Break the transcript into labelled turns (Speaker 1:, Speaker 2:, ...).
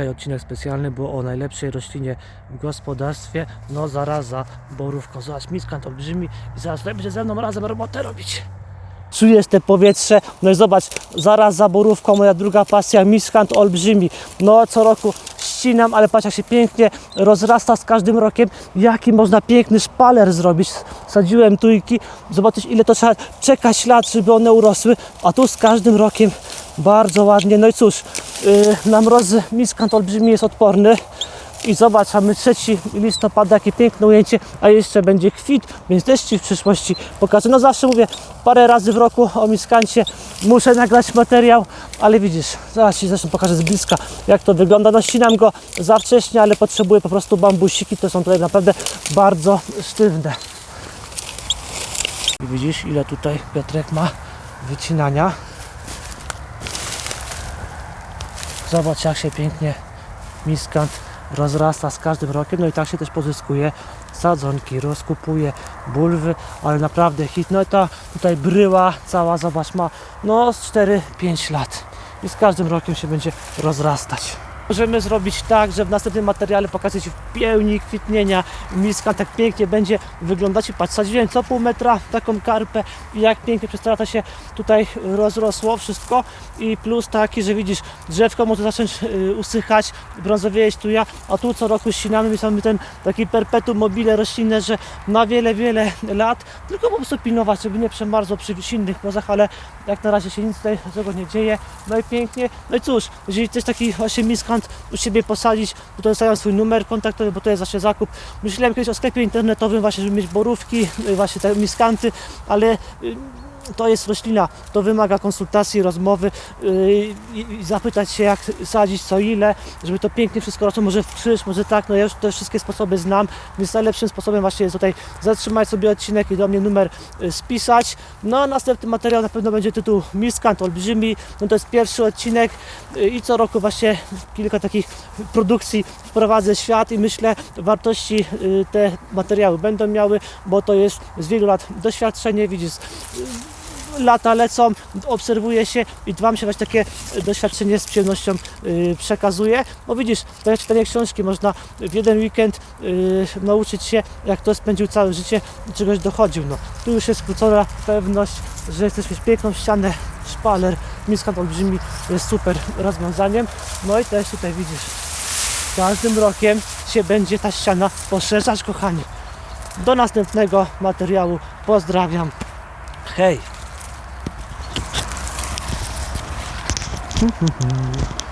Speaker 1: Dzisiaj odcinek specjalny, bo o najlepszej roślinie w gospodarstwie, no zaraza borówką. Zobacz, miskant olbrzymi i zaraz będzie ze mną razem robotę robić. Czujesz te powietrze, no i zobacz, zaraz za borówką moja druga pasja, miskant olbrzymi. No co roku ścinam, ale patrz jak się pięknie rozrasta z każdym rokiem, jaki można piękny szpaler zrobić. Sadziłem tujki, zobaczysz ile to trzeba czekać lat, żeby one urosły, a tu z każdym rokiem bardzo ładnie. No i cóż, yy, na mrozy miskant olbrzymi jest odporny. I zobacz, mamy 3 listopada, jakie piękne ujęcie, a jeszcze będzie kwit, więc też Ci w przyszłości pokażę. No zawsze mówię, parę razy w roku o miskancie muszę nagrać materiał, ale widzisz, zaraz Ci zresztą pokażę z bliska, jak to wygląda. No ścinam go za wcześnie, ale potrzebuję po prostu bambusiki, to są tutaj naprawdę bardzo sztywne. Widzisz, ile tutaj Piotrek ma wycinania. Zobacz, jak się pięknie miskant rozrasta z każdym rokiem, no i tak się też pozyskuje sadzonki, rozkupuje bulwy, ale naprawdę hit, no i ta tutaj bryła cała, zobacz, ma no z 4-5 lat. I z każdym rokiem się będzie rozrastać. Możemy zrobić tak, że w następnym materiale pokażę Ci w pełni kwitnienia miska, tak pięknie będzie wyglądać i patrz, sadziłem co pół metra taką karpę i jak pięknie przez lata się tutaj rozrosło wszystko. I plus taki, że widzisz, drzewko może zacząć y, usychać, brązowieść tu ja, a tu co roku ścinamy, my mamy ten taki perpetuum mobile roślinne, że na wiele, wiele lat, tylko po prostu pilnować, żeby nie przemarzło przy silnych mrozach, ale jak na razie się nic tutaj złego nie dzieje, no i pięknie, no i cóż, jeżeli chcesz taki właśnie miskant u siebie posadzić, to to swój numer kontaktowy, bo to jest zawsze zakup. Myślałem kiedyś o sklepie internetowym właśnie, żeby mieć borówki, y, właśnie te miskanty, ale y, to jest roślina, to wymaga konsultacji, rozmowy yy, i, zapytać się jak sadzić, co ile, żeby to pięknie wszystko rosło, może w krzyż, może tak, no ja już te wszystkie sposoby znam, więc najlepszym sposobem właśnie jest tutaj zatrzymać sobie odcinek i do mnie numer y, spisać. No a następny materiał na pewno będzie tytuł Miskant Olbrzymi, no to jest pierwszy odcinek y, i co roku właśnie kilka takich produkcji wprowadzę świat i myślę wartości y, te materiały będą miały, bo to jest z wielu lat doświadczenie, widzisz, lata lecą, obserwuje się i Wam się właśnie takie doświadczenie z przyjemnością y, przekazuje. Bo widzisz, to jak czytanie książki można w jeden weekend y, nauczyć się, jak to spędził całe życie i czegoś dochodził. No, tu już jest skrócona pewność, że chcesz mieć piękną ścianę, szpaler, miskant olbrzymi jest super rozwiązaniem. No i też tutaj widzisz, każdym rokiem się będzie ta ściana poszerzać, kochani. Do następnego materiału. Pozdrawiam. Hej! 哼哼哼、